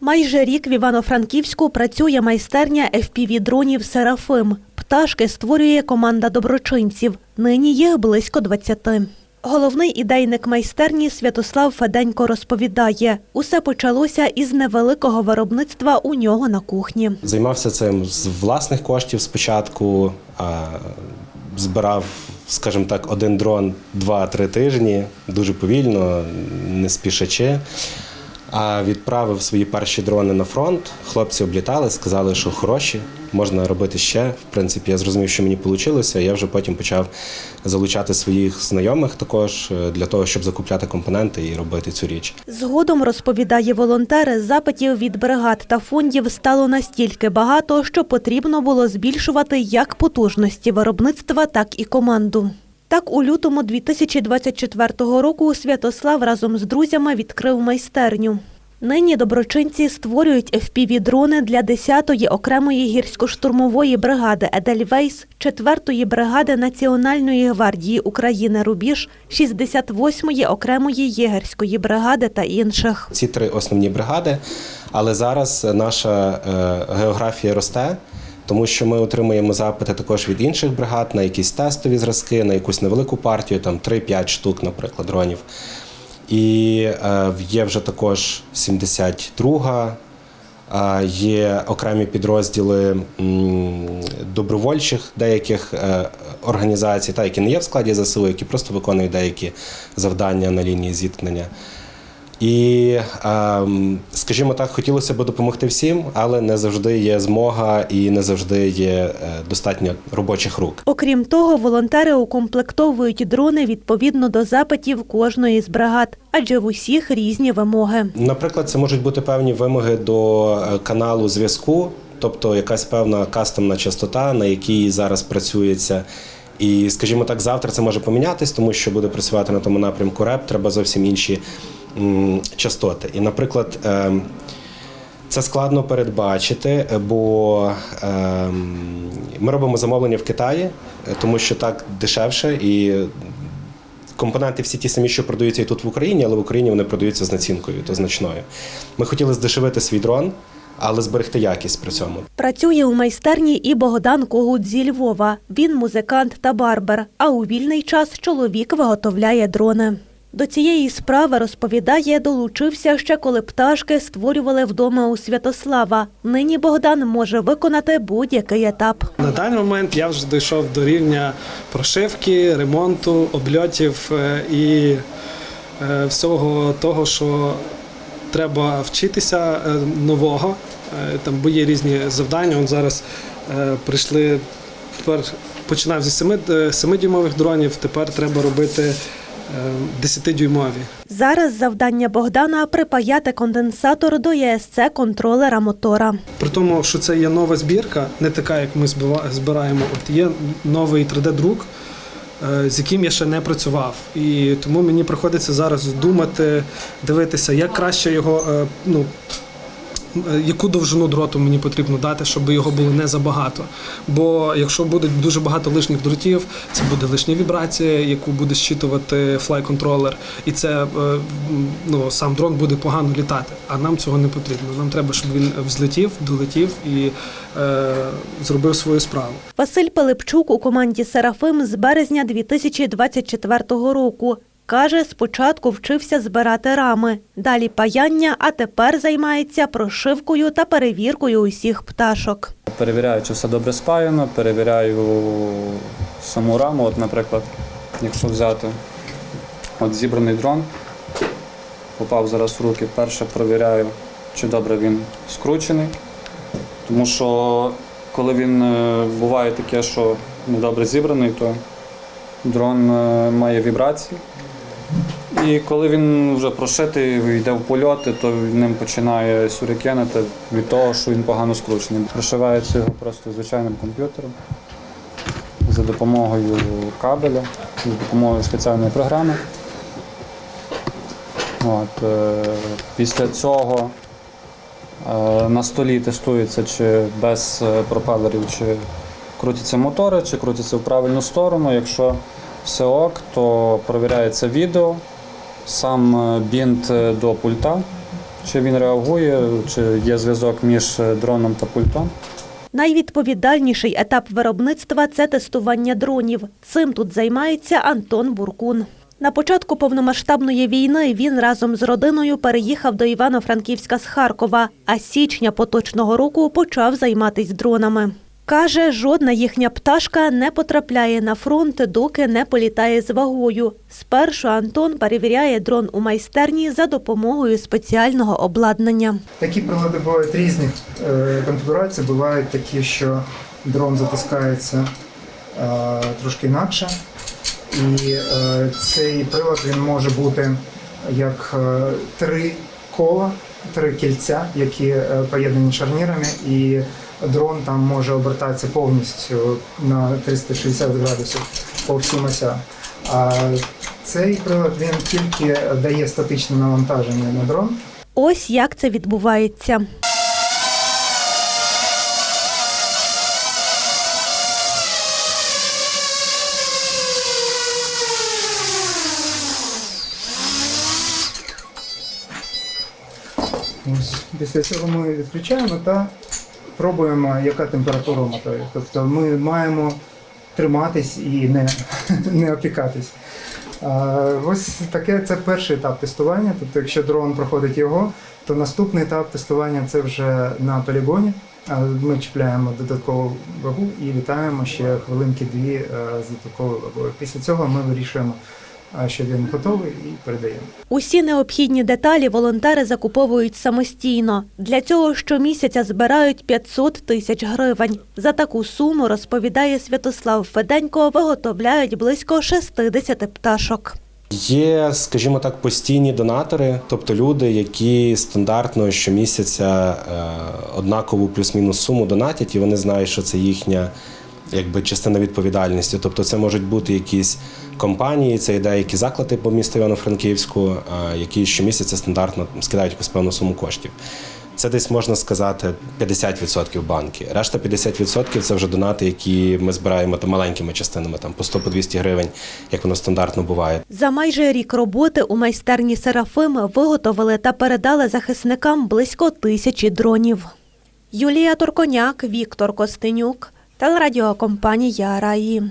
Майже рік в Івано-Франківську працює майстерня FPV-дронів «Серафим». Пташки створює команда доброчинців. Нині їх близько 20. Головний ідейник майстерні Святослав Феденько розповідає, усе почалося із невеликого виробництва у нього на кухні. Займався цим з власних коштів спочатку, а, збирав, скажімо так, один дрон 2-3 тижні, дуже повільно, не спішачи. Відправив свої перші дрони на фронт. Хлопці облітали, сказали, що хороші, можна робити ще. В принципі, я зрозумів, що мені вийшло. Я вже потім почав залучати своїх знайомих також е, для того, щоб закупляти компоненти і робити цю річ. Згодом, розповідає волонтер, запитів від бригад та фондів стало настільки багато, що потрібно було збільшувати як потужності виробництва, так і команду. Так, у лютому 2024 року Святослав разом з друзями відкрив майстерню. Нині доброчинці створюють FPV-дрони для 10-ї окремої гірсько-штурмової бригади «Едельвейс», 4-ї бригади Національної гвардії України «Рубіж», 68-ї окремої єгерської бригади та інших. Ці три основні бригади, але зараз наша е, географія росте, тому що ми отримуємо запити також від інших бригад на якісь тестові зразки, на якусь невелику партію, там 3-5 штук, наприклад, дронів. І е, є вже також 72-га, е, є окремі підрозділи добровольчих деяких е, організацій, та, які не є в складі ЗСУ, які просто виконують деякі завдання на лінії зіткнення. І, ем, скажімо так, хотілося б допомогти всім, але не завжди є змога і не завжди є е, достатньо робочих рук. Окрім того, волонтери укомплектовують дрони відповідно до запитів кожної з бригад, адже в усіх різні вимоги. Наприклад, це можуть бути певні вимоги до е, каналу зв'язку, тобто якась певна кастомна частота, на якій зараз працюється. І, скажімо так, завтра це може помінятись, тому що буде працювати на тому напрямку РЕП, треба зовсім інші частоти. І, наприклад, ем, це складно передбачити, бо ем, ми робимо замовлення в Китаї, тому що так дешевше і компоненти всі ті самі, що продаються і тут в Україні, але в Україні вони продаються з націнкою, то значною. Ми хотіли здешевити свій дрон, але зберегти якість при цьому. Працює у майстерні і Богдан Когут зі Львова. Він музикант та барбер. А у вільний час чоловік виготовляє дрони. До цієї справи розповідає, долучився ще коли пташки створювали вдома у Святослава. Нині Богдан може виконати будь-який етап. На даний момент я вже дійшов до рівня прошивки, ремонту, обльотів е, і е, всього того, що треба вчитися е, нового. Там бо є різні завдання. От зараз прийшли тепер починав зі 7, 7-дюймових дронів, тепер треба робити 10-дюймові. Зараз завдання Богдана припаяти конденсатор до ЄСЦ контролера мотора. При тому, що це є нова збірка, не така, як ми збираємо. От є новий 3D-друк, е, з яким я ще не працював. І тому мені приходиться зараз думати, дивитися, як краще його, е, ну, е, яку довжину дроту мені потрібно дати, щоб його було не забагато. Бо якщо буде дуже багато лишніх дротів, це буде лишня вібрація, яку буде щитувати флай-контролер, і це е, ну, сам дрон буде погано літати. А нам цього не потрібно. Нам треба, щоб він взлетів, долетів і е, зробив свою справу. Василь Пилипчук у команді Серафим з березня 2024 року. Каже, спочатку вчився збирати рами, далі паяння, а тепер займається прошивкою та перевіркою усіх пташок. Перевіряю, чи все добре спаяно, перевіряю саму раму. От, наприклад, якщо взяти от зібраний дрон, попав зараз в руки, перше перевіряю, чи добре він скручений. Тому що коли він е, буває таке, що недобре зібраний, то дрон е, має вібрації. І коли він вже прошитий, йде в польоти, то ним починає сюрикенити від того, що він погано скручений. Прошивається його просто звичайним комп'ютером за допомогою кабеля, за допомогою спеціальної програми. От, е, після цього е, на столі тестується, чи без е, пропелерів, чи крутяться мотори, чи крутяться в правильну сторону. Якщо все ок, то перевіряється відео, сам е, бінт е, до пульта, чи він реагує, чи є зв'язок між е, дроном та пультом. Найвідповідальніший етап виробництва це тестування дронів. Цим тут займається Антон Буркун. На початку повномасштабної війни він разом з родиною переїхав до Івано-Франківська з Харкова, а січня поточного року почав займатися дронами. Каже, жодна їхня пташка не потрапляє на фронт, доки не політає з вагою. Спершу Антон перевіряє дрон у майстерні за допомогою спеціального обладнання. Такі прилади бувають різних е, конфігурацій. Бувають такі, що дрон затискається е, трошки інакше. І е, цей прилад він може бути як три кола, три кільця, які поєднані шарнірами, і дрон там може обертатися повністю на 360 градусів по всім осям. А цей прилад він тільки дає статичне навантаження на дрон. Ось як це відбувається. Ось після цього ми відключаємо та пробуємо, яка температура в моторі. Тобто ми маємо триматись і не, не опікатись. Ось таке це перший етап тестування. Тобто, якщо дрон проходить його, то наступний етап тестування це вже на полігоні. Ми чіпляємо додаткову вагу і літаємо ще хвилинки-дві з додатковою вагою. Після цього ми вирішуємо, а, що він готовий і передаємо. Усі необхідні деталі волонтери закуповують самостійно. Для цього щомісяця збирають 500 тисяч гривень. За таку суму, розповідає Святослав Феденько, виготовляють близько 60 пташок. Є, скажімо так, постійні донатори, тобто люди, які стандартно щомісяця е, однакову плюс-мінус суму донатять, і вони знають, що це їхня якби частина відповідальності. Тобто, це можуть бути якісь компанії, це і деякі заклади по місту Івано-Франківську, е, які щомісяця стандартно скидають якусь певну суму коштів. Це десь можна сказати 50% банки. Решта 50% це вже донати, які ми збираємо там маленькими частинами, там по 100 по 200 гривень, як воно стандартно буває. За майже рік роботи у майстерні Серафим виготовили та передали захисникам близько тисячі дронів. Юлія Торконяк, Віктор Костенюк, телерадіокомпанія Раї.